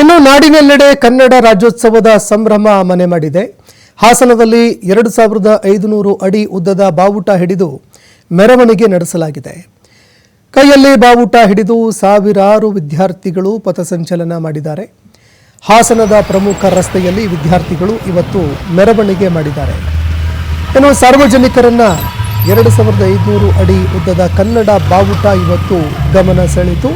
ಇನ್ನು ನಾಡಿನೆಲ್ಲೆಡೆ ಕನ್ನಡ ರಾಜ್ಯೋತ್ಸವದ ಸಂಭ್ರಮ ಮನೆ ಮಾಡಿದೆ. ಹಾಸನದಲ್ಲಿ ಎರಡು ಸಾವಿರದ ಐದುನೂರು ಅಡಿ ಉದ್ದದ ಬಾವುಟ ಹಿಡಿದು ಮೆರವಣಿಗೆ ನಡೆಸಲಾಗಿದೆ. ಕೈಯಲ್ಲಿ ಬಾವುಟ ಹಿಡಿದು ಸಾವಿರಾರು ವಿದ್ಯಾರ್ಥಿಗಳು ಪಥಸಂಚಲನ ಮಾಡಿದ್ದಾರೆ. ಹಾಸನದ ಪ್ರಮುಖ ರಸ್ತೆಯಲ್ಲಿ ವಿದ್ಯಾರ್ಥಿಗಳು ಇವತ್ತು ಮೆರವಣಿಗೆ ಮಾಡಿದ್ದಾರೆ. ಇನ್ನು ಸಾರ್ವಜನಿಕರನ್ನ ಎರಡು ಸಾವಿರದ ಐದುನೂರು ಅಡಿ ಉದ್ದದ ಕನ್ನಡ ಬಾವುಟ ಇವತ್ತು ಗಮನ ಸೆಳೆಯಿತು.